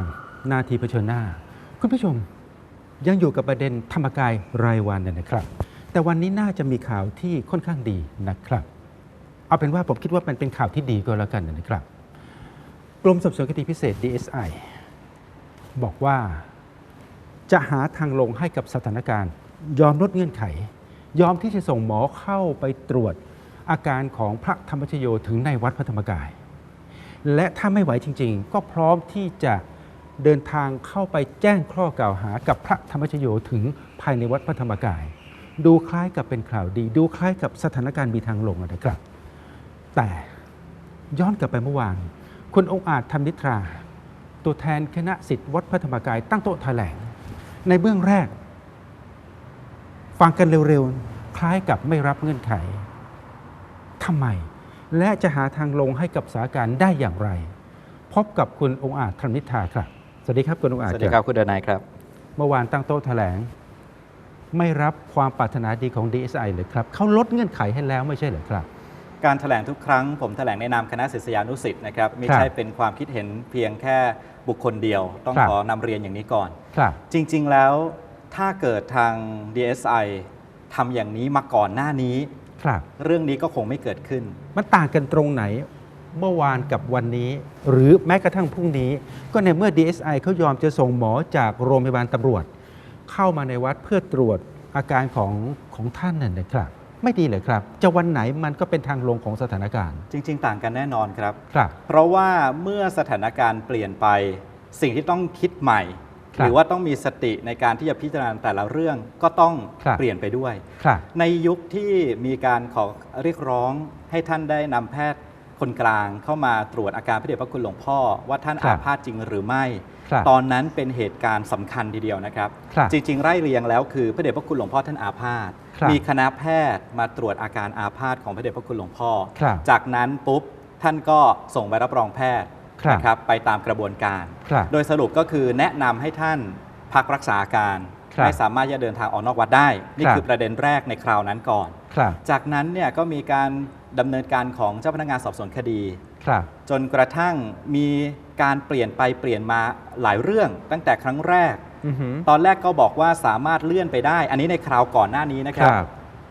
นี่คือเฟสไทม์นาทีเผชิญหน้า คุณผู้ชมยังอยู่กับประเด็นธรรมกายรายวันเนี่ยนะครับ แต่วันนี้น่าจะมีข่าวที่ค่อนข้างดีนะครับ เอาเป็นว่าผมคิดว่ามันเป็นข่าวที่ดีก็แล้วกันนะครับ กรมสอบสวนคดีพิเศษ DSI บอกว่าจะหาทางลงให้กับสถานการณ์ ยอมลดเงื่อนไข ยอมที่จะส่งหมอเข้าไปตรวจอาการของพระธรรมชโยถึงในวัดพระธรรมกาย และถ้าไม่ไหวจริง ๆ ก็พร้อมที่จะ เดินทางเข้าไปแจ้งข้อกล่าวหากับพระธรรมชโยถึงภายในวัดพระธรรมกาย ดูคล้ายกับเป็นข่าวดี ดูคล้ายกับสถานการณ์มีทางลงนะครับ แต่ย้อนกลับไปเมื่อวานคุณองค์อาจธรรมนิทรา ตัวแทนคณะสิทธิวัดพระธรรมกาย ตั้งโต๊ะแถลง ในเบื้องแรก ฟังกันเร็วๆ คล้ายกับไม่รับเงื่อนไขทำไม และจะหาทางลงให้กับสาการได้อย่างไร พบกับคุณองค์อาจธรรมนิทราครับ สวัสดีครับคุณองค์อาจสวัสดีครับคุณเดนายครับ เมื่อวานตั้งโต๊ะแถลง ไม่รับความปรารถนาดีของ DSI เลยครับเขาลดเงื่อนไขให้แล้วไม่ใช่เหรอครับ การแถลงทุกครั้ง ผมแถลงในนามคณะศิษยานุสิษย์นะครับไม่ครับใช่เป็นความคิดเห็นเพียงแค่บุคคลเดียว ต้องครับขอนำเรียนอย่างนี้ก่อนครับจริง ๆแล้วถ้าเกิดทาง DSI ทำอย่างนี้มาก่อนหน้านี้ครับเรื่องนี้ก็คงไม่เกิดขึ้น มันต่างกันตรงไหน เมื่อวานกับวันนี้ หรือแม้กระทั่งพรุ่งนี้ ก็ในเมื่อ DSI เขายอมจะส่งหมอจากโรงพยาบาลตำรวจ เข้ามาในวัดเพื่อตรวจอาการของของท่านนั่นนะครับ ไม่ดีเลยครับ จะวันไหนมันก็เป็นทางลงของสถานการณ์ จริง ๆ ต่างกันแน่นอนครับ ครับ เพราะว่าเมื่อสถานการณ์เปลี่ยนไป สิ่งที่ต้องคิดใหม่ ครับหรือว่าต้องมีสติในการที่จะพิจารณาแต่ละเรื่องก็ต้องครับ เปลี่ยนไปด้วย ครับ ในยุคที่มีการขอเรียกร้องให้ท่านได้นำแพทย์ คนกลางเข้ามาตรวจอาการพระเดชพระคุณหลวงพ่อ ว่าท่านครัอาบพาธจริงหรือไม่ครับตอนนั้นเป็นเหตุการณ์สำคัญทีเดียวนะครับครับ จริง ๆ ไร่เรียงแล้วคือพระเดชพระคุณหลวงพ่อท่านอาพาธครับมีคณะแพทย์มาตรวจอาการอาพาธของพระเดชพระคุณหลวงพ่อครับจากนั้นปุ๊บท่านก็ส่งใบรับรองแพทย์ครับนะครับไปตามกระบวนการครับโดยสรุปก็คือแนะนำให้ท่านพักรักษาอาการครับไม่สามารถจะเดินทางออกนอกวัดได้ นี่ครับคือประเด็นแรกในคราวนั้นก่อนครับจากนั้นเนี่ยก็มีการ ดำเนินการของเจ้าพนักงานสอบสวนคดี ครับ จนกระทั่งมีการเปลี่ยนไปเปลี่ยนมาหลายเรื่องตั้งแต่ครั้งแรก อือหือ ตอนแรกก็บอกว่าสามารถเลื่อนไปได้ อันนี้ในคราวก่อนหน้านี้นะคครับรับ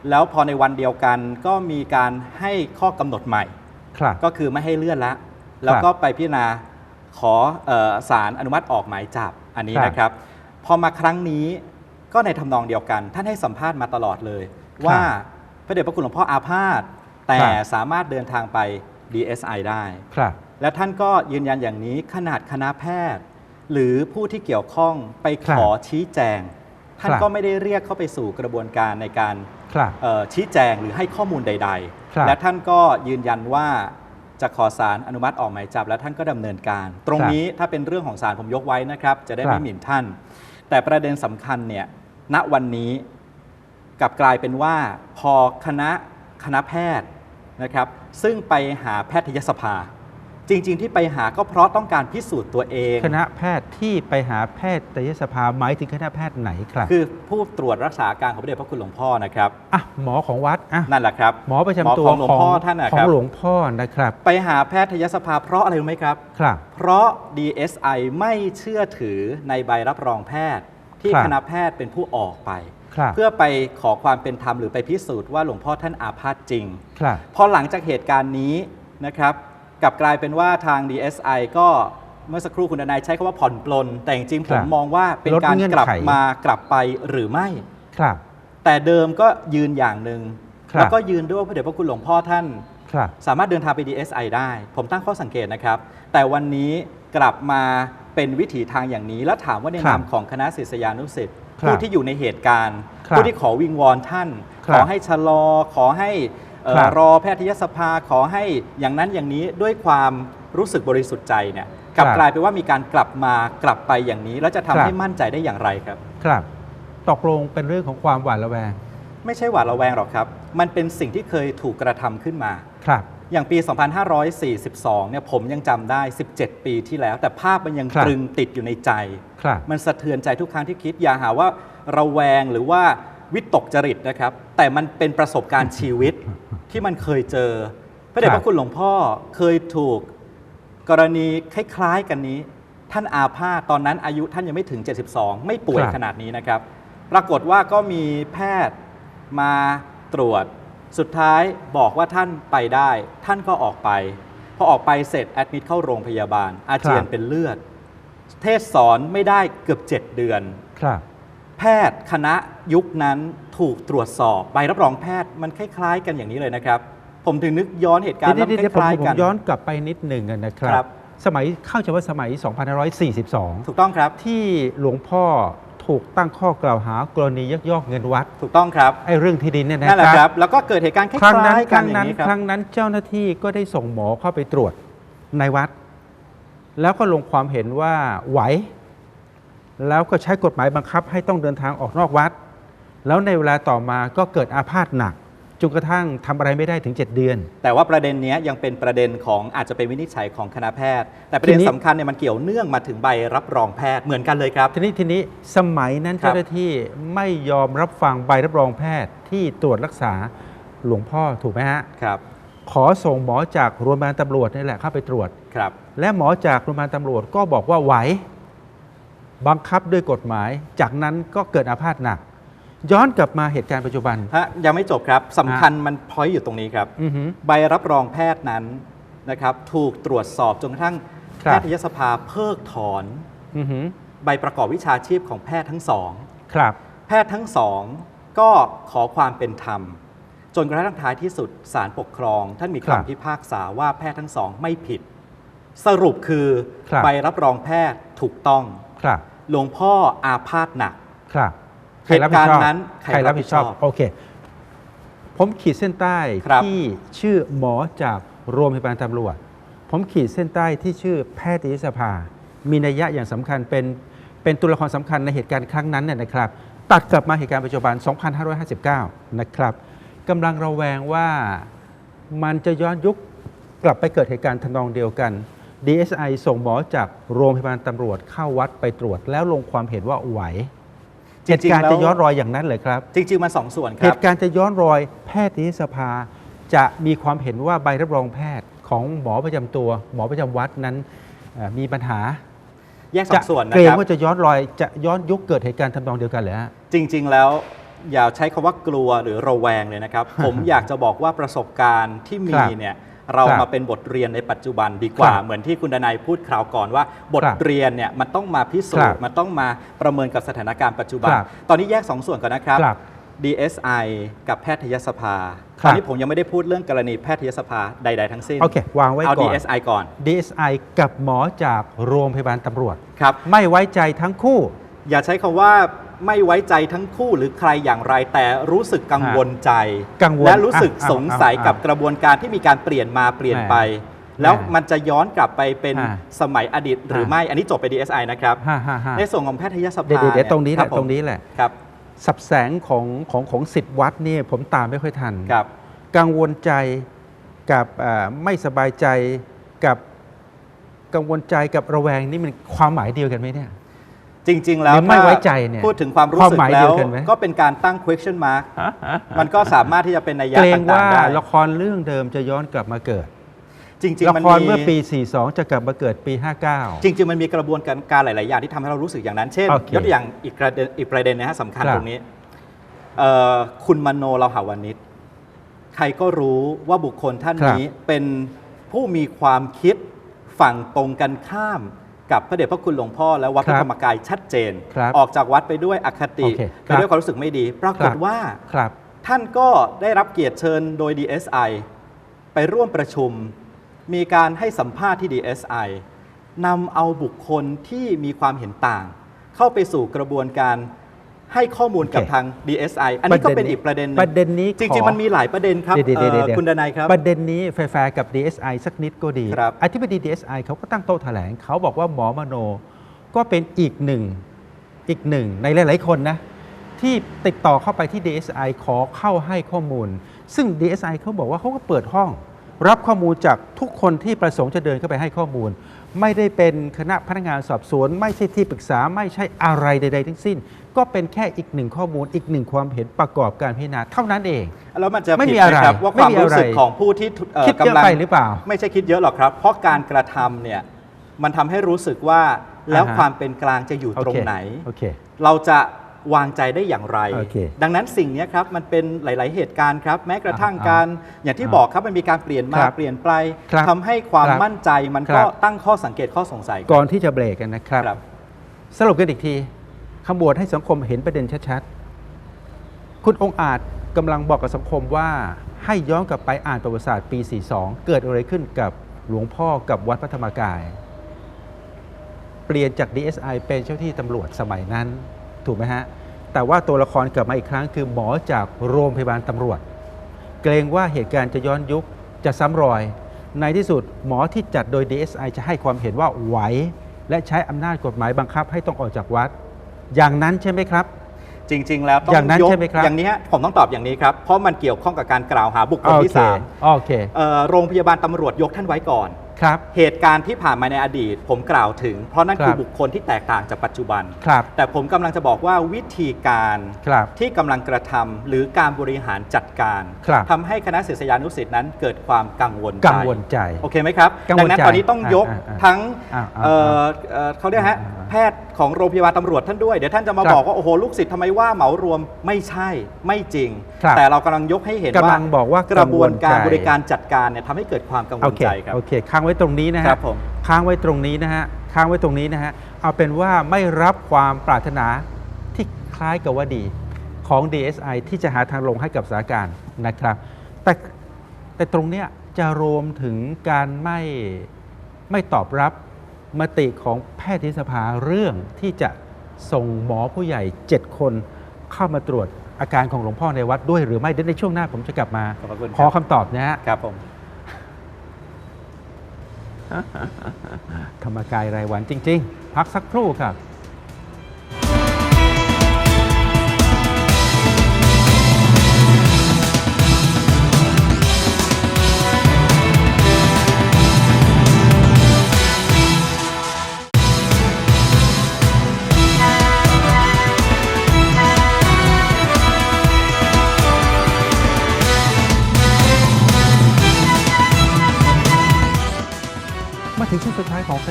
แล้วพอในวันเดียวกันก็มีการให้ข้อกำหนดใหม่ ครับ ก็คือไม่ให้เลื่อนละ แล้วก็ไปพิจารณาขอเออสารอนุมัติออกหมายจับอันนี้ครับนะครับ พอมาครั้งนี้ก็ในทำนองเดียวกัน ท่านให้สัมภาษณ์มาตลอดเลย ว่าพระเดชพระคุณหลวงพ่ออาพาธ แต่ครับสามารถเดินทางไป DSI ได้ครับและท่านก็ยืนยันอย่างนี้ขนาดคณะแพทย์ หรือผู้ที่เกี่ยวข้องไปครัขบอชี้แจง ท่านครับก็ไม่ได้เรียกเข้าไปสู่กระบวนการในการครับเอ่อชี้แจงหรือให้ข้อมูลใดครับๆและท่านก็ยืนยันว่าจะขอสารอนุมัติออกหมายจับ และท่านก็ดำเนินการ ตรงนี้ถ้าเป็นเรื่องของสารผมยกไว้นะครับ จะได้ครัไม่บหมิ่นท่าน แต่ประเด็นสำคัญเนี่ยณวันนี้กลับกลายเป็นว่าพอคณะคณะแพทย์ นะครับซึ่งไปหาแพทยสภา จริง ๆ ที่ไปหาก็เพราะต้องการพิสูจน์ตัวเอง คณะแพทย์ที่ไปหาแพทยสภาหมายถึงคณะแพทย์ไหนครับ คือผู้ตรวจรักษาอาการของพระเดชพระคุณหลวงพ่อนะครับอะหมอของวัดอะนั่นแหละครับหมอประจำตัวหมอของหลวงพ่อท่านนะขอครังบ หลวงพ่อนะครับ ไปหาแพทยสภาเพราะอะไรรู้ไหมครับ ครับ เพราะ DSI ไม่เชื่อถือในใบรับรองแพทย์ที่ครับ คณะแพทย์เป็นผู้ออกไปครับ เพื่อไปขอความเป็นธรรมหรือไปพิสูจน์ว่าหลวงพ่อท่านอาพาธจริงครับพอหลังจากเหตุการณ์นี้นะครับกลับกลายเป็นว่าทาง DSI ก็เมื่อสักครู่คุณดนายใช้คำว่าผ่อนปลน แต่จริงๆคผรัมบมองว่าเป็นลดการเงื่อนกลับไขมากลับไปหรือไม่ครับ แต่เดิมก็ยืนอย่างหนึ่งครับแล้วก็ยืนด้วยว่าพระเดชพระคุณหลวงพ่อท่านครับสามารถเดินทางไป DSI ได้ ผมตั้งข้อสังเกตนะครับ แต่วันนี้กลับมาเป็นวิถีทางอย่างนี้ แล้วถามว่าในครับนามของคณะศิษยานุศิษย์ ครับผู้ที่อยู่ในเหตุการณ์ ครับผู้ที่ขอวิงวอนท่าน ครัขบอให้ชะลอ ขอให้เอ่อครับรอแพทยสภาขอให้อย่างนั้นอย่างนี้ด้วยความรู้สึกบริสุทธิ์ใจเนี่ยกลับครับกลายเป็นว่ามีการกลับมากลับไปอย่างนี้ แล้วจะทำครับ ให้มั่นใจได้อย่างไรครับ ครับตกลงเป็นเรื่องของความหวาดระแวงไม่ใช่หวาดระแวงหรอกครับ มันเป็นสิ่งที่เคยถูกกระทำขึ้นมา ครับ อย่างปี 2542 เนี่ยผมยังจำได้ 17 ปีที่แล้ว แต่ภาพมันยังครับตรึงติดอยู่ในใจ ครับมันสะเทือนใจทุกครั้งที่คิด อย่าหาว่าระแวงหรือว่าวิตกจริตนะครับ แต่มันเป็นประสบการณ์ชีวิตที่มันเคยเจอ พระเดชคพรับระคุณหลวงพ่อเคยถูกกรณีคล้ายๆกันนี้ ท่านอาพาธตอนนั้นอายุท่านยังไม่ถึง 72 ไม่ป่วยครับ ขนาดนี้นะครับ ปรากฏว่าก็มีแพทย์มาตรวจ สุดท้ายบอกว่าท่านไปได้ ท่านก็ออกไป พอออกไปเสร็จแอดมิดเข้าโรงพยาบาล อาเจียนเป็นเลือด เทศสอนไม่ได้เกือบ 7 เดือน ครับ แพทย์คณะยุคนั้นถูกตรวจสอบใบรับรองแพทย์มันคล้าย ๆ กันอย่างนี้เลยนะครับ ผมถึงนึกย้อนเหตุการณ์เดี๋แล้ยววมันเดี๋ยวคผมล้ายผๆกัมนย้อนกลับไปนิดหนึ่งนะครัครับบสมัยเข้าใจว่าสมัย 2542 ถูกต้องครับที่หลวงพ่อ ถูกตั้งข้อกล่าวหากรณียักยอกเงินวัดถูกต้องครับไอ้เรื่องที่ดินเนี่ยนะนั่นแหละคครัรับบแล้วก็เกิดเหตุการณ์คครั้งนั้นล้ายๆคกันรั้งอย่านั้นงนี้ครัคบรั้งนั้นเจ้าหน้าที่ก็ได้ส่งหมอเข้าไปตรวจในวัด แล้วก็ลงความเห็นว่าไหว แล้วก็ใช้กฎหมายบังคับให้ต้องเดินทางออกนอกวัด แล้วในเวลาต่อมาก็เกิดอาพาธหนัก จนกระทั่งทำอะไรไม่ได้ถึง 7 เดือน แต่ว่าประเด็นเนี้ยยังเป็นประเด็นของอาจจะเป็นวินิจฉัยของคณะแพทย์ แต่ประเด็นทีนี้สำคัญเนี่ยมันเกี่ยวเนื่องมาถึงใบรับรองแพทย์เหมือนกันเลยครับ ทีนี้ทีนี้สมัยนั้นครับเจ้าหน้าที่ไม่ยอมรับฟังใบรับรองแพทย์ที่ตรวจรักษาหลวงพ่อถูกไหมฮะครับ ขอส่งหมอจากโรงพยาบาลตำรวจนี่แหละเข้าไปตรวจครับ และหมอจากโรงพยาบาลตำรวจก็บอกว่าไหวบังคับด้วยกฎหมาย จากนั้นก็เกิดอาพาธหนัก ย้อนกลับมาเหตุการณ์ปัจจุบัน ฮะยังไม่จบครับสำคัญมันพอยอยู่ตรงนี้ครับ อือหือใบรับรองแพทย์นั้นนะครับถูกตรวจสอบจนกระทั่งครัแพบ ทยสภาเพิกถอนอือหือใบประกอบวิชาชีพของแพทย์ทั้งสอง ครับ แพทย์ทั้งสองก็ขอความเป็นธรรม จนกระทั่งท้ายที่สุดศาลปกครอง ท่านมีครับคำพิพากษาว่าแพทย์ทั้งสองไม่ผิด สรุปคือครับ ใบรับรองแพทย์ถูกต้อง ครับ หลวงพ่ออาพาธหนัก ครับ เหตุการณ์นั้นใครรับผิดชอบโอเค ผมขีดเส้นใต้ครับที่ชื่อหมอจากโรงพยาบาลตำรวจ ผมขีดเส้นใต้ที่ชื่อแพทยสภา มีนัยยะอย่างสำคัญเป็นเป็นตัวละครสำคัญในเหตุการณ์ครั้งนั้นเนี่ยนะครับ ตัดกลับมาเหตุการณ์ปัจจุบัน 2559 นะครับกำลังระแวงว่ามันจะย้อนยุคกลับไปเกิดเหตุการณ์ทำนองเดียวกัน DSI ส่งหมอจากโรงพยาบาลตำรวจเข้าวัดไปตรวจ แล้วลงความเห็นว่าไหวจ เหตุริงการๆณ์แล้วจะย้อนรอยอย่างนั้นเลยครับ จริง ๆ มันสองส่วนคเหรับตุการณ์จะย้อนรอยแพทยสภา จะมีความเห็นว่าใบรับรองแพทย์ของหมอประจำตัว หมอประจำวัดนั้นเอ่อมีปัญหาแยกสอจะงส่วนนะเกรคงรับว่าจะย้อนรอยจะย้อนยุคเกิดเหตุการณ์ทำนองเดียวกันเลยฮะจริง ๆ แล้วอย่าใช้คำว่ากลัวหรือระแวงเลยนะครับ ผมอยากจะบอกว่าประสบการณ์ที่มีครับเนี่ย เราครับมาเป็นบทเรียนในปัจจุบันดีกว่า ครับเหมือนที่คุณดนายพูดคราวก่อนว่า บทครับเรียนเนี่ยมันต้องมาพิสูครัจน์บมันต้องมาประเมินกับสถานการณ์ปัจจุบัน ครับ ตอนนี้แยกสองส่วนก่อนนะครับ ครับ DSI กับแพทยสภาครับตอนนี้ผมยังไม่ได้พูดเรื่องกรณีแพทยสภาใด ๆ ทั้งสิ้นโอเควางไว้เอา ก่อน DSI ก่อน DSI กับหมอจากโรงพยาบาลตำรวจ ครับ ไม่ไว้ใจทั้งคู่ อย่าใช้คำว่าไม่ไว้ใจทั้งคู่หรือใครอย่างไรแต่รู้สึกกังวลใจกังวลและรู้สึกอะสงสัยอะกับกระบวนการที่มีการเปลี่ยนมาเปลี่ยนไปแหมแล้วแหมมันจะย้อนกลับไปเป็นอะสมัยอดีตหรืออะไม่อันนี้จบไป DSI นะครับฮ่าฮ่าฮ่าในส่วนของแพทยสเดี๋ยวภาเดี๋ยวเดี๋ยวตรงนี้แหคละบผมตรงนี้แหละครับสับแสงของของของสิทธิ์วัดเนี่ยผมตามไม่ค่อยทันครับ กังวลใจกับเอ่อไม่สบายใจกับกังวลใจกับระแวงนี่มันความหมายเดียวกันไหมเนี่ย จริง ๆ แล้วหรือไม่ไว้ใจเนี่ยพูดถึงความรู้ความสึกหมายแล้เดียวว กันไหม ก็เป็นการตั้ง question mark มันก็สามารถที่จะเป็นนัยยะเกรงต่างว่าๆได้ละครเรื่องเดิมจะย้อนกลับมาเกิดจริง ละๆ มันครมีเมื่อปี42 จะกลับมาเกิดปี59จริง ๆ มันมีกระบวนการการหลาย ๆ อย่างที่ทำให้เรารู้สึกอย่างนั้น เช่น โอเคยกตัวอย่างอีกประเด็นอีกประเด็นนะฮะสำคัญครับ ตรงนี้เอ่อคุณมโนเราหาวันนิชใครก็รู้ว่าบุคคลท่านนี้เป็นผู้มีความคิดฝั่งตรงกันข้าม กับพระเดชพระคุณหลวงพ่อและวัดพระธรรมกายชัดเจนครับออกจากวัดไปด้วยอคติโอเคไปด้วยความรู้สึกไม่ดี ปรากฏว่าครับท่านก็ได้รับเกียรติเชิญโดย DSI ไปร่วมประชุม มีการให้สัมภาษณ์ที่ DSI นำเอาบุคคลที่มีความเห็นต่าง เข้าไปสู่กระบวนการ ให้ข้อมูลกับโอเคทาง DSI อันนี้ก็เป็นอีกประเด็นหนึงประเด็นนี้จขริงอๆมันมีหลายประเด็นครับเดี๋ยวเดี๋ยวเดี๋ยวเอ่อคุณดนายครับ ประเด็นนี้แฟร์ๆกับ DSI สักนิดก็ดีครับอธิบดี DSI เขาก็ตั้งโต๊ะแถลงเขาบอกว่าหมอมโนก็เป็นอีกหนึ่งอีกหนึ่งในหลาย ๆ คนนะที่ติดต่อเข้าไปที่ DSI ขอเข้าให้ข้อมูล ซึ่ง DSI เขาบอกว่าเขาก็เปิดห้อง รับข้อมูลจากทุกคนที่ประสงค์จะเดินเข้าไปให้ข้อมูล ไม่ได้เป็นคณะพนักงานสอบสวน ไม่ใช่ที่ปรึกษาไม่ใช่อะไรใด ๆ ทั้งสิ้น ก็เป็นแค่อีกหนึ่งข้อมูลอีกหนึ่งความเห็นประกอบการพิจารณาเท่านั้นเอง แล้วมันจะไม่ผิดมีไหอะไรครับว่าไม่ความมีรู้สึกอะไรของผู้ที่เอ่อคิดเยอะกำลังไปหรือเปล่า ไม่ใช่คิดเยอะหรอกครับ เพราะการกระทำเนี่ยมันทำให้รู้สึกว่าแล้วอ่าฮะความเป็นกลางจะอยู่ตรงโเคไหนโอเคเราจะ วางใจได้อย่างไรโอเคดังนั้นสิ่งเนี้ยครับมันเป็นหลาย ๆ เหตุการณ์ครับ แม้กระทั่งอ่าการอย่างที่อ่าบอกครับมันมีการเปลี่ยนมาครับเปลี่ยนไปครับทำให้ความครับมั่นใจมันครัก็บตั้งข้อสังเกตข้อสงสัย ก่อนที่จะเบรกกันนะครับครับสรุปกันอีกทีขบวนให้สังคมเห็นประเด็นชัดๆคุณองค์อาจกำลังบอกกับสังคมว่าให้ย้อนกลับไปอ่านประวัติศาสตร์ปี 42 เกิดอะไรขึ้นกับหลวงพ่อกับวัดพระธรรมกาย เปลี่ยนจาก DSI เป็นเจ้าที่ตำรวจสมัยนั้น ถูกไหมฮะ แต่ว่าตัวละครกลับมาอีกครั้งคือหมอจากโรงพยาบาลตำรวจ เกรงว่าเหตุการณ์จะย้อนยุคจะซ้ำรอย ในที่สุดหมอที่จัดโดย DSI จะให้ความเห็นว่าไหว และใช้อำนาจกฎหมายบังคับให้ต้องออกจากวัด อย่างนั้นใช่ไหมครับ จริง ๆ แล้วต้องอย่างนั้นยกใช่ไหมครับ อย่างนี้ฮะผมต้องตอบอย่างนี้ครับ เพราะมันเกี่ยวข้องกับการกล่าวหาบุคคลโอที่เคสามโอเค เอ่อโรงพยาบาลตำรวจยกท่านไว้ก่อน ครับ เหตุการณ์ที่ผ่านมาในอดีต ผมกล่าวถึง เพราะนั่นครับคือบุคคลที่แตกต่างจากปัจจุบัน ครับ แต่ผมกำลังจะบอกว่าวิธีการครับที่กำลังกระทำหรือการบริหารจัดการครับทำให้คณะศิษยานุศิษย์นั้นเกิดความกังวลใจกังวลใจโอเคไหมครับกังวลดังนั้นใจตอนนี้ต้องยกอ่าอ่าทั้งอ่าอ่าเอ่อเอ่อเขาเรียกฮะอ่าอ่าแพทย์ของโรงพยาบาลตำรวจท่านด้วย เดี๋ยวท่านจะมาครับบอกว่า โอ้โห ลูกศิษย์ทำไมว่าเหมารวมไม่ใช่ไม่จริง ครับแต่เรากำลังยกให้เห็นกำว่าลังบอกว่ากระบวนการกังวลใจ บริการจัดการเนี่ยทำให้เกิดความกังวโอลเคใจครับ โอเค ค้างไว้ตรงนี้นะคฮะรับผม ค้างไว้ตรงนี้นะฮะ ค้างไว้ตรงนี้นะฮะ เอาเป็นว่าไม่รับความปรารถนาที่คล้ายกับว่าดีของ DSI ที่จะหาทางลงให้กับสถานการณ์นะครับ แต่แต่ตรงเนี้ยจะรวมถึงการไม่ไม่ตอบรับ มติของแพทยสภาเรื่องที่จะส่งหมอผู้ใหญ่ 7 คนเข้ามาตรวจอาการของหลวงพ่อในวัดด้วยหรือไม่เดี๋ยวในช่วงหน้าผมจะกลับมา ขอบพระคุณขอครับคำตอบนะฮะ ครับผม ธรรมกายรายวันจริง ๆ พักสักครู่ครับ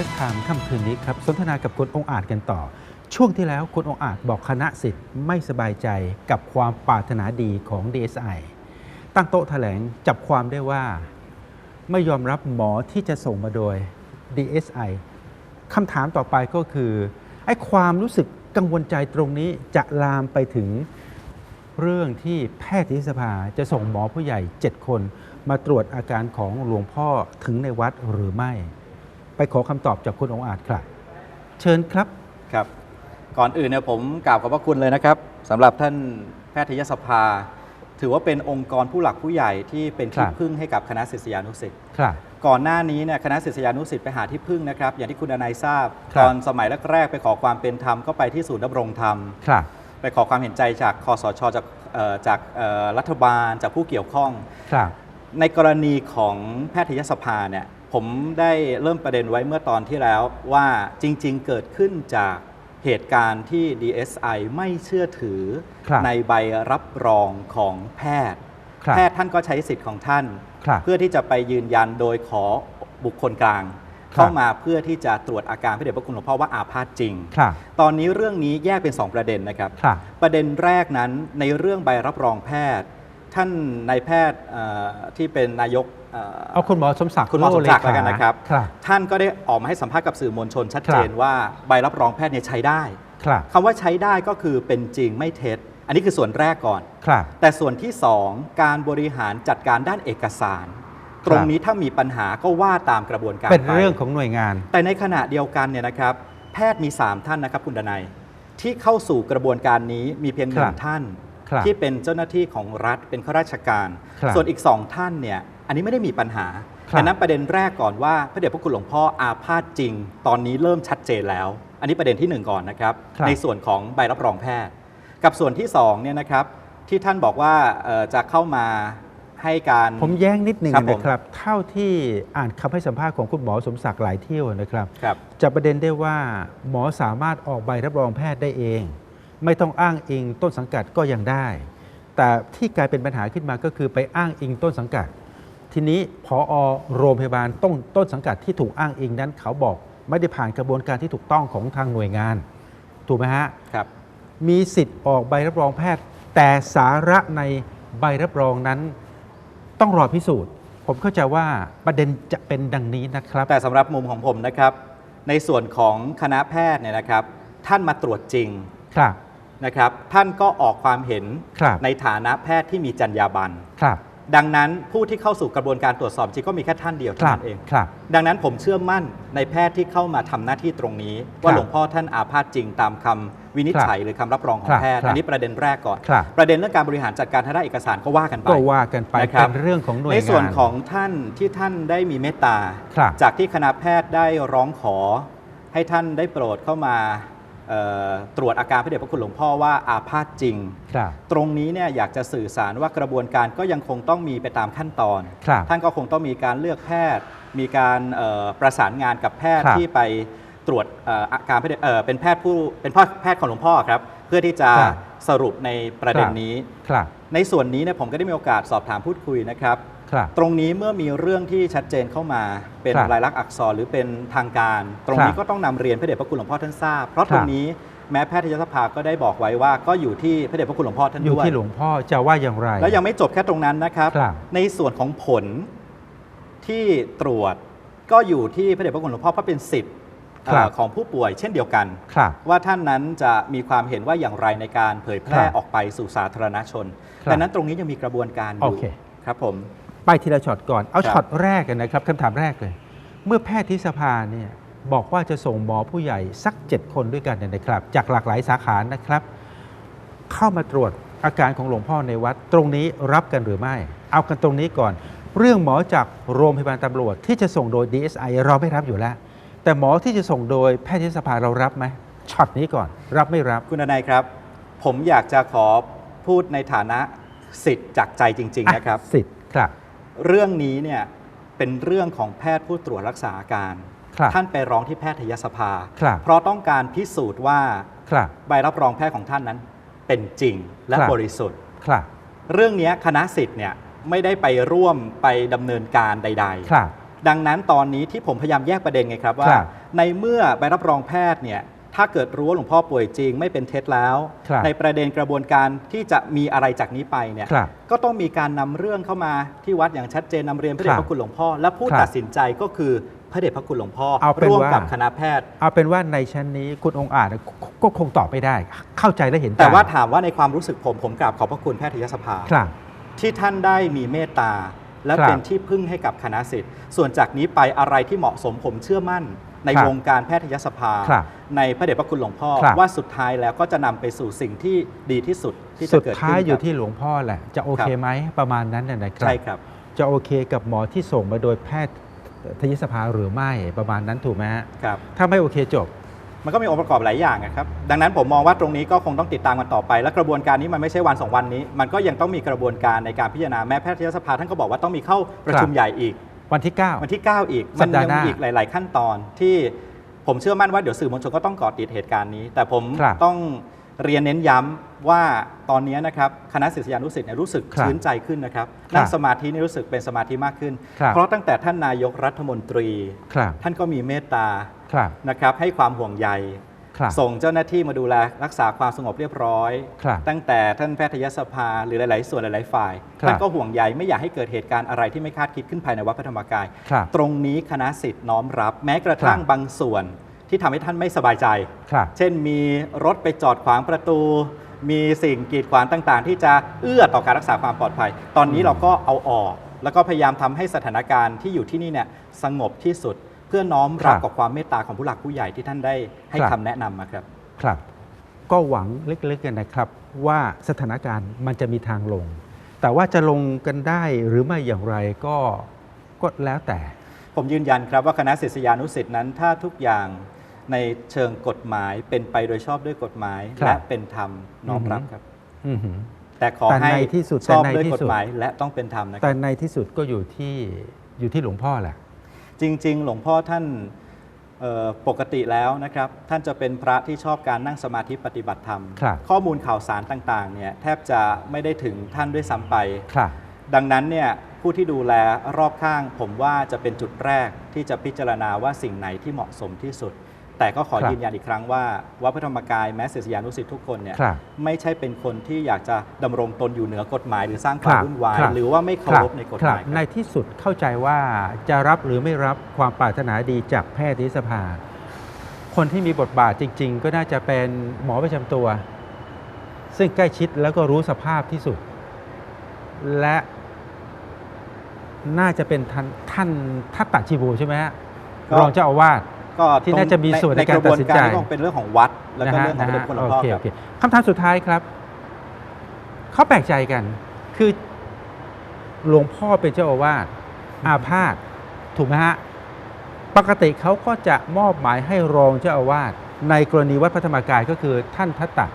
วงสุดท้ายของเฟสไทม์ค่ำคืนนี้ครับ สนทนากับคุณองอาจกันต่อ ช่วงที่แล้วคุณองอาจบอกคณะสิทธิ์ไม่สบายใจกับความปรารถนาดีของ DSI ตั้งโต๊ะแถลงจับความได้ว่า ไม่ยอมรับหมอที่จะส่งมาโดย DSI คำถามต่อไปก็คือไอ้ความรู้สึกกังวลใจตรงนี้จะลามไปถึงเรื่องที่แพทยสภาจะส่งหมอผู้ใหญ่ 7 คนมาตรวจอาการของหลวงพ่อถึงในวัดหรือไม่ ไปขอคำตอบจากคุณองค์อาจครับ เชิญครับครับ ก่อนอื่นเนี่ยผมกล่าวขอบพระคุณเลยนะครับสำหรับท่านแพทยสภา ถือว่าเป็นองค์กรผู้หลักผู้ใหญ่ที่เป็นครัที่บพึ่งให้กับคณะศิษยานุศิษย์ครับ ก่อนหน้านี้เนี่ยคณะศิษยานุศิษย์ไปหาที่พึ่งนะครับ อย่างที่คุณอนายทราบ ครับ ตอนสมัยแรกๆไปขอความเป็นธรรมก็ไปที่ศูนย์ดำรงธรรม ครับ ไปขอความเห็นใจจากคอสชจากเอ่อจากเอ่อรัฐบาลจากผู้เกี่ยวข้อง ครับ ในกรณีของแพทยสภาเนี่ย ผมได้เริ่มประเด็นไว้เมื่อตอนที่แล้วว่าจริงๆเกิดขึ้นจากเหตุการณ์ที่ DSI ไม่เชื่อถือครับในใบรับรองของแพทย์ครับแพทย์ท่านก็ใช้สิทธิ์ของท่านครับเพื่อที่จะไปยืนยันโดยขอบุคคลกลางครับเข้ามาเพื่อที่จะตรวจอาการพระเดชพระคุณหลวงพ่อว่าอาพาธจริงครับตอนนี้เรื่องนี้แยกเป็น 2 ประเด็นนะครับครับ ประเด็นแรกนั้นในเรื่องใบรับรองแพทย์ ท่านนายแพทย์เอ่อที่เป็นนายกเอ่อเอาคุณหมอสมศักดิ์คุณหมอสมศักดิ์โลแล้วกันนะครับครับ ท่านก็ได้ออกมาให้สัมภาษณ์กับสื่อมวลชนชัดเจนครับว่าใบรับรองแพทย์เนี่ยใช้ได้ครับคำว่าใช้ได้ก็คือเป็นจริงไม่เท็จ อันนี้คือส่วนแรกก่อนครับแต่ส่วนที่ 2 การบริหารจัดการด้านเอกสาร ตรงนี้ถ้ามีปัญหาก็ว่าตามกระบวนการเป็นไเรื่องของหน่วยงาน แต่ในขณะเดียวกันเนี่ยนะครับ แพทย์มี 3 ท่านนะครับคุณดนัยที่เข้าสู่กระบวนการนี้มีเพียงหนึ่ครังบท่าน ครับที่เป็นเจ้าหน้าที่ของรัฐเป็นข้าราชการ ครับส่วนอีกสองท่านเนี่ยอันนี้ไม่ได้มีปัญหาครับ ดังนั้นประเด็นแรกก่อนว่าพระเดชพระคุณหลวงพ่ออาพาธจริง ตอนนี้เริ่มชัดเจนแล้ว อันนี้ประเด็นที่หนึ่งก่อนนะครับ ครับ ในส่วนของใบรับรองแพทย์ กับส่วนที่สองเนี่ยนะครับที่ท่านบอกว่าเอ่อจะเข้ามาให้การ ผมแย้งนิดหนึ่งครับผม นะครับ เท่าที่อ่านคำให้สัมภาษณ์ของคุณหมอสมศักดิ์หลายเที่ยวนะครับ ครับ จะประเด็นได้ว่าหมอสามารถออกใบรับรองแพทย์ได้เอง ไม่ต้องอ้างอิงต้นสังกัดก็ยังได้ แต่ที่กลายเป็นปัญหาขึ้นมาก็คือไปอ้างอิงต้นสังกัด ทีนี้พอโรงพยาบาลต้นต้นสังกัดที่ถูกอ้างอิงนั้นเขาบอก ไม่ได้ผ่านกระบวนการที่ถูกต้องของทางหน่วยงาน ถูกไหมฮะครับมีสิทธิ์ออกใบรับรองแพทย์ แต่สาระในใบรับรองนั้นต้องรอพิสูจน์ ผมเข้าใจว่าประเด็นจะเป็นดังนี้นะครับ แต่สำหรับมุมของผมนะครับ ในส่วนของคณะแพทย์เนี่ยนะครับ ท่านมาตรวจจริงครับ นะครับท่านก็ออกความเห็นครับในฐานะแพทย์ที่มีจรรยาบรรณครับดังนั้นผู้ที่เข้าสู่กระบวนการตรวจสอบจริงก็มีแค่ท่านเดียวคเท่ารับนั้นเองครับดังนั้นผมเชื่อมั่นในแพทย์ที่เข้ามาทำหน้าที่ตรงนี้ ว่าครับหลวงพ่อท่านอาพาธจริงตามคำวินิจฉัยหรือคำรับรองขอครังบแพทย์ครับอันนี้ประเด็นแรกก่อนครับประเด็นเรื่องการบริหารจัดการทางด้านเอกสารก็ว่ากันไปก็ว่ากันไปนะครับเป็นเรื่องของหน่วยในงานส่วนของท่านที่ท่านได้มีเมตตาครับจากที่คณะแพทย์ได้ร้องขอ ให้ท่านได้โปรดเข้ามาเอ่อ ตรวจอาการพระเดชพระคุณหลวงพ่อว่าอาพาธจริงครับตรงนี้เนี่ยอยากจะสื่อสารว่ากระบวนการก็ยังคงต้องมีไปตามขั้นตอนครับท่านก็คงต้องมีการเลือกแพทย์ มีการเอ่อประสานงานกับแพทย์ครับที่ไปตรวจเอ่ออาการพระเดชเอ่อเป็นแพทย์ผู้เป็นแพทย์ของหลวงพ่อครับ เพื่อที่จะครับสรุปในประเด็นครับนี้ครับในส่วนนี้เนี่ยผมก็ได้มีโอกาสสอบถามพูดคุยนะครับ ครับ ตรงนี้เมื่อมีเรื่องที่ชัดเจนเข้ามาเป็นครับลายลักษณ์อักษรหรือเป็นทางการ ตรงนี้ครับก็ต้องนำเรียนพระเดชพระคุณหลวงพ่อท่านทราบ เพราะครับ ตรงนี้แม้แพทยสภาก็ได้บอกไว้ว่าก็อยู่ที่พระเดชพระคุณหลวงพ่อท่านอยู่ด้วยที่หลวงพ่อจะว่าอย่างไร แล้วยังไม่จบแค่ตรงนั้นนะครับ ครับในส่วนของผลที่ตรวจก็อยู่ที่พระเดชพระคุณหลวงพ่อเพราะเป็นสิทธิ์เอ่อครับ ของผู้ป่วยเช่นเดียวกัน ครับ ว่าท่านนั้นจะมีความเห็นว่าอย่างไรในการเผยแพร่ครับออกไปสู่สาธารณชนครับดังนั้นตรงนี้ยังมีกระบวนการอยู่โอเค ครับผม ไปทีละช็อตก่อนเอาครับช็อตแรกกันนะครับคำถามแรกเลย เมื่อแพทย์ที่สภาเนี่ยบอกว่าจะส่งหมอผู้ใหญ่สัก 7 คนด้วยกันเนี่ยนะครับ จากหลากหลายสาขานะครับ เข้ามาตรวจอาการของหลวงพ่อในวัด ตรงนี้รับกันหรือไม่ เอากันตรงนี้ก่อน เรื่องหมอจากโรงพยาบาลตำรวจที่จะส่งโดย DSI เราไม่รับอยู่แล้ว แต่หมอที่จะส่งโดยแพทยสภาเรารับไหมช็อตนี้ก่อน รับไม่รับคุณนายครับ ผมอยากจะขอพูดในฐานะสิทธิ์จากใจจริง ๆ นะครับอ่สิทธิ์ครับ เรื่องนี้เนี่ยเป็นเรื่องของแพทย์ผู้ตรวจรักษาอาการ ครับท่านไปร้องที่แพทยสภา ครับเพราะต้องการพิสูจน์ว่าครับใบรับรองแพทย์ของท่านนั้นเป็นจริงและครับ บริสุทธิ์ ครับเรื่องนี้คณะสิทธิ์เนี่ยไม่ได้ไปร่วมไปดำเนินการใด ๆ ครับ ดังนั้นตอนนี้ที่ผมพยายามแยกประเด็นไงครับว่า ครับในเมื่อใบรับรองแพทย์เนี่ย ถ้าเกิดรู้ว่าหลวงพ่อป่วยจริง ไม่เป็นเท็จแล้ว ครับในประเด็นกระบวนการที่จะมีอะไรจากนี้ไปเนี่ยครับก็ต้องมีการนำเรื่องเข้ามาที่วัดอย่างชัดเจนนำเรียนพระเดชครับพระคุณหลวงพ่อ และผู้ครับตัดสินใจก็คือพระเดชพระคุณหลวงพ่อเอาเป็นร่วมว่ากับคณะแพทย์ เอาเป็นว่าในชั้นนี้คุณองค์อาจก็ก็คงตอบไม่ได้ เข้าใจและเห็นแต่ว่าต่งถามว่าในความรู้สึกผมผมกราบขอบพระคุณแพทยสภา ครับ ที่ท่านได้มีเมตตาและครับเป็นที่พึ่งให้กับคณะสิทธิ์ส่วนจากนี้ไปอะไรที่เหมาะสมผมเชื่อมั่น ในครับวงการแพทยสภาครับในพระเดชพระคุณหลวงพ่อครับว่าสุดท้ายแล้วก็จะนำไปสู่สิ่งที่ดีที่สุดที่จะสุดเกิดขึ้นท้ายอยู่ครับที่หลวงพ่อแหละ จะโอเคครับไหมประมาณนั้นน่ะนะครับใช่ครับ จะโอเคกับหมอที่ส่งมาโดยแพทยสภาหรือไม่ประมาณนั้นถูกไหมฮะครับถ้าไม่โอเคจบ มันก็มีองค์ประกอบหลายอย่างนะครับ ดังนั้นผมมองว่าตรงนี้ก็คงต้องติดตามกันต่อไป และกระบวนการนี้มันไม่ใช่วันสองวันนี้ มันก็ยังต้องมีกระบวนการในการพิจารณาแม้แพทยสภาท่านก็บอกว่าต้องมีเข้าประชุมครับใหญ่อีก วันที่ 9 วันที่ 9 อีก สัมัปดาห์ยัหน้ามีอีกหลาย ๆ ขั้นตอนที่ผมเชื่อมั่นว่าเดี๋ยวสื่อมวลชนก็ต้องเกาะติดเหตุการณ์นี้ แต่ผมครับต้องเรียนเน้นย้ำว่าตอนนี้นะครับคณะศิษยานุศิษย์เนี่ยรู้สึกครับชื้นใจขึ้นนะครับครับนั่งสมาธินี่รู้สึกเป็นสมาธิมากขึ้น ครับ เพราะตั้งแต่ท่านนายกรัฐมนตรี ครับท่านก็มีเมตตา ครับ นะครับให้ความห่วงใย ครับส่งเจ้าหน้าที่มาดูแลรักษาความสงบเรียบร้อย ครับตั้งแต่ท่านแพทยสภาหรือหลาย ๆ ส่วนหลาย ๆ ฝ่ายครับท่านก็ห่วงใยไม่อยากให้เกิดเหตุการณ์อะไรที่ไม่คาดคิดขึ้นภายในวัดพระธรรมกาย ครับตรงนี้คณะสิทธิ์น้อมรับ แม้กระทั่งครับ บางส่วนที่ทำให้ท่านไม่สบายใจ ครับ เช่นมีรถไปจอดขวางประตู มีสิ่งกีดขวางต่างๆ ที่จะเอื้อต่อการรักษาความปลอดภัย ตอนนี้อืมเราก็เอาออก แล้วก็พยายามทำให้สถานการณ์ที่อยู่ที่นี่เนี่ยสงบที่สุด เพื่อน้อมรับกับความเมตตาของผู้หลักผู้ใหญ่ที่ท่านได้ให้คำแนะนำมาครับ ครับ ก็หวังเล็กๆกันนะครับ ว่าสถานการณ์มันจะมีทางลง แต่ว่าจะลงกันได้หรือไม่อย่างไรก็ก็แล้วแต่ ผมยืนยันครับว่าคณะศิษยานุศิษย์นั้นถ้าทุกอย่างในเชิงกฎหมายเป็นไปโดยชอบด้วยกฎหมายครับและเป็นธรรมน้อมรับอือฮึครับอื้อหือแต่ขอแต่ให้ในที่สุดชอบแต่ในด้วยที่กฎสุดหมายและต้องเป็นธรรมนะคแต่รับในที่สุดก็อยู่ที่อยู่ที่หลวงพ่อแหละ จริง ๆ หลวงพ่อท่านเอ่อปกติแล้วนะครับ ท่านจะเป็นพระที่ชอบการนั่งสมาธิปฏิบัติธรรมครับข้อมูลข่าวสารต่างๆเนี่ยแทบจะไม่ได้ถึงท่านด้วยซ้ำไปครับดังนั้นเนี่ยผู้ที่ดูแลรอบข้างผมว่าจะเป็นจุดแรกที่จะพิจารณาว่าสิ่งไหนที่เหมาะสมที่สุด แต่ก็ขอครับยืนยันอีกครั้งว่าวัดพระธรรมกายแม้ศิษยานุศิษย์ทุกคนเนี่ยครับไม่ใช่เป็นคนที่อยากจะดำรงตนอยู่เหนือกฎหมาย หรือสร้างคครัวามบวุ่นวาย ครับ หรือว่าไม่เคารพในกฎหมายครับครับในที่สุดเข้าใจว่าจะรับหรือไม่รับความปรารถนาดีจากแพทยสภา คนที่มีบทบาทจริง ๆ ก็น่าจะเป็นหมอประจำตัว ซึ่งใกล้ชิดแล้วก็รู้สภาพที่สุด และน่าจะเป็นท่านท่านทัตตะชีโวใช่ไหมฮะก็รองเจ้าอาวาส ก็ที่น่าจะมีส่วนในการกระบวนตัดสินใจก็ต้องเป็นเรื่องของวัด แล้วก็นะฮะเรื่องของพระเดชพระคุณหลวงโอพ่อเคคโอรับเคคำถามสุดท้ายครับเขาแปลกใจกัน คือหลวงพ่อเป็นเจ้าอาวาสอาพาธถูกไหมฮะปกติเขาก็จะมอบหมายให้รองเจ้าอาวาสในกรณีวัดพระธรรมกายก็คือท่านทัตตะ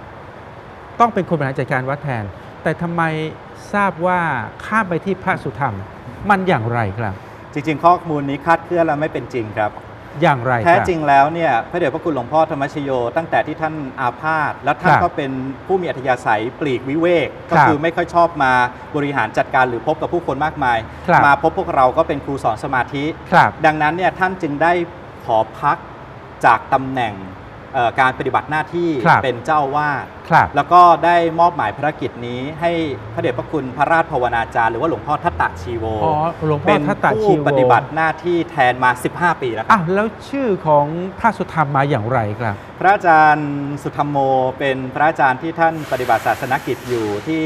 ต้องเป็นคนบริหารจัดการวัดแทน แต่ทำไมทราบว่าข้ามไปที่พระสุธรรม มันอย่างไรครับ จริง ๆ ข้อมูลนี้คาดเคลื่อนและไม่เป็นจริงครับ อย่างไรคแท้รับจริงแล้วเนี่ยพระเดชพระคุณหลวงพ่อธรรมชโย ตั้งแต่ที่ท่านอาพาธแล้วท่านครับก็เป็นผู้มีอัธยาศัยปลีกวิเวก ก็ครับคือไม่ค่อยชอบมาบริหารจัดการหรือพบกับผู้คนมากมายครับมาพบพวกเราก็เป็นครูสอนสมาธิครับดังนั้นเนี่ยท่านจึงได้ขอพักจากตำแหน่งเอ่อ การปฏิบัติหน้าที่ครับเป็นเจ้าวาดครับแล้วก็ได้มอบหมายภารกิจนี้ให้พระเดชพระคุณพระราชภาวนาจารย์หรือว่าหลวงพ่อทัตตะชีโวอ๋อหลวงพ่เป็อนทัตตะชีผู้โว ปฏิบัติหน้าที่แทนมา 15 ปีแล้วครับ อ้าวแล้วชื่อของพระสุธรรมมาอย่างไรครับ พระอาจารย์สุธรรมโม เป็นพระอาจารย์ที่ท่านปฏิบัติศาสนกิจอยู่ที่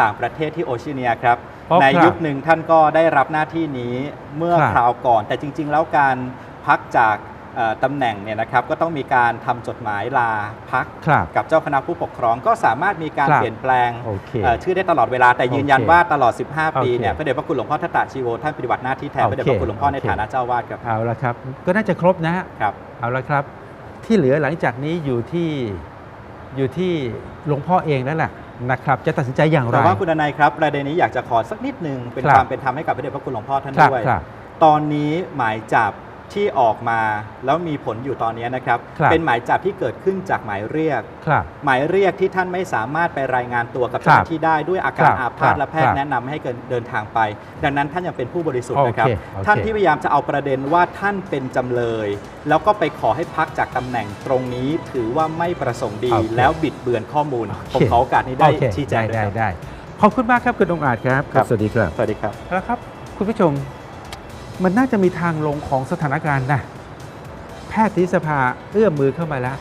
ต่างประเทศที่โอเชียเนียครับ อ๋อในครับยุคหนึ่งท่านก็ได้รับหน้าที่นี้เมื่อครับคราวก่อน แต่จริง ๆ แล้วการพักจากเอ่อ ตำแหน่งเนี่ยนะครับก็ต้องมีการทำจดหมายลาพักครับกับเจ้าคณะผู้ปกครองก็สามารถมีการครับเปลี่ยนแปลงโอเคเอ่อชื่อได้ตลอดเวลาแต่ยืนยันโอเคว่าตลอด 15 ปีโอเคเนี่ยพระเดชพระคุณหลวงพ่อทัตตะชีโวท่านปฏิบัติหน้าที่แทนพระเดชพระคุณหลวงพ่อในโอเคฐานะเจ้าวาดครับเอาละครับ ก็น่าจะครบนะฮะครับเอาละครับ ที่เหลือหลังจากนี้อยู่ที่อยู่ที่หลวงพ่อเองแล้วแหละนะครับจะตัดสินใจอย่างไรแต่ว่าคุณนายครับประเด็นนี้อยากจะขอสักนิดหนึ่งเป็นครับความเป็นธรรมให้กับพระเดชพระคุณหลวงพ่อท่านครับด้วยครับตอนนี้หมายจับ ที่ออกมาแล้วมีผลอยู่ตอนนี้นะครับ ครับเป็นหมายจับที่เกิดขึ้นจากหมายเรียก ครับ หมายเรียกที่ท่านไม่สามารถไปรายงานตัวกับครัเจ้าบหน้าที่ได้ด้วยอาการครับอาพาธครับและแพทครัย์บแนะนำให้เกินเดินทางไป ดังนั้นท่านยังเป็นผู้บริสุทธิ์นะครับ โอเคโอเค ท่านที่พยายามจะเอาประเด็นว่าท่านเป็นจำเลย แล้วก็ไปขอให้พักจากตำแหน่งตรงนี้ถือว่าไม่ประสงค์ดีโอเคแล้วบิดเบือนข้อมูลโอเคผมขอโอกาสนี้ได้โอเคชี้แจงได้ด้วยได้ครับ ได้ขอบคุณมากครับคุณองค์อาจครับ ครับ สวัสดีครับ สวัสดีครับ แล้วครับ คุณผู้ชม มันน่าจะมีทางลงของสถานการณ์นะแพทยสภาเอื้อมมือเข้ามาแล้ว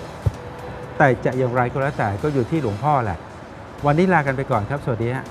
แต่จะอย่างไรก็แล้วแต่ก็อยู่ที่หลวงพ่อแหละ วันนี้ลากันไปก่อนครับ สวัสดีฮะ